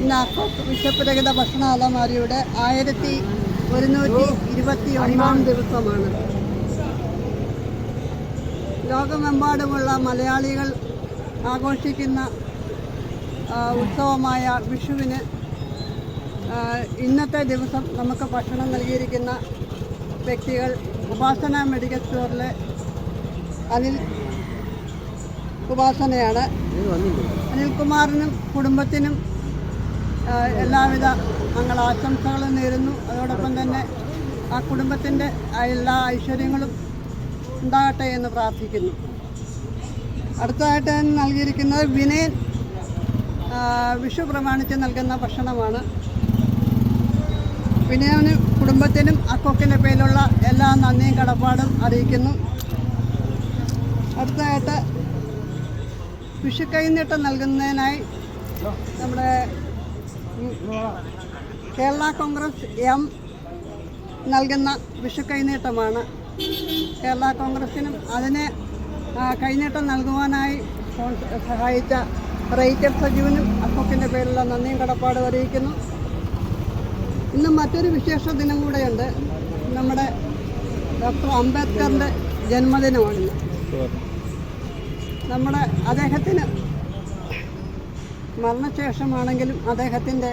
ഇന്ന് അക്കോക്ക് വിശപ്പ് രഹിത ഭക്ഷണ അലമാരിയുടെ ആയിരത്തി ഒരുന്നൂറ്റി ഇരുപത്തി ഒന്നാം ദിവസമാണ്. ലോകമെമ്പാടുമുള്ള മലയാളികൾ ആഘോഷിക്കുന്ന ഉത്സവമായ വിഷുവിന് ഇന്നത്തെ ദിവസം നമുക്ക് ഭക്ഷണം നൽകിയിരിക്കുന്ന വ്യക്തികൾ ഉപാസന മെഡിക്കൽ സ്റ്റോറിലെ അനിൽ ഉപാസനയാണ്. അനിൽകുമാറിനും കുടുംബത്തിനും എല്ലാവിധ ആശംസകളും നേരുന്നു. അതോടൊപ്പം തന്നെ ആ കുടുംബത്തിന്റെ എല്ലാ ഐശ്വര്യങ്ങളും ഉണ്ടാകട്ടെ എന്ന് പ്രാർത്ഥിക്കുന്നു. അടുത്തതായിട്ട് നൽകിയിരിക്കുന്നത് വിനയൻ വിഷു പ്രമാണിച്ച് നൽകുന്ന ഭക്ഷണമാണ്. വിനയനും കുടുംബത്തിനും അക്കൊക്കിന്റെ പേരിലുള്ള എല്ലാ നന്ദിയും കടപ്പാടും അറിയിക്കുന്നു. അടുത്തതായിട്ട് വിഷു കൈനീട്ടം നൽകുന്നതിനായി നമ്മുടെ കേരള കോൺഗ്രസ് എം നൽകുന്ന വിഷു കൈനീട്ടമാണ് കേരള കോൺഗ്രസിനും അതിനെ കൈനീട്ടം നൽകുവാനായി സഹായിച്ച റൈറ്റർ സജീവനും അക്കോക്കിന്റെ പേരിലുള്ള നന്ദിയും കടപ്പാടും അറിയിക്കുന്നു. ഇന്ന് മറ്റൊരു വിശേഷ ദിനം കൂടെയുണ്ട്. നമ്മുടെ ഡോക്ടർ അംബേദ്കറിന്റെ ജന്മദിനമാണ്. നമ്മുടെ അദ്ദേഹത്തിന് മരണശേഷമാണെങ്കിലും അദ്ദേഹത്തിന്റെ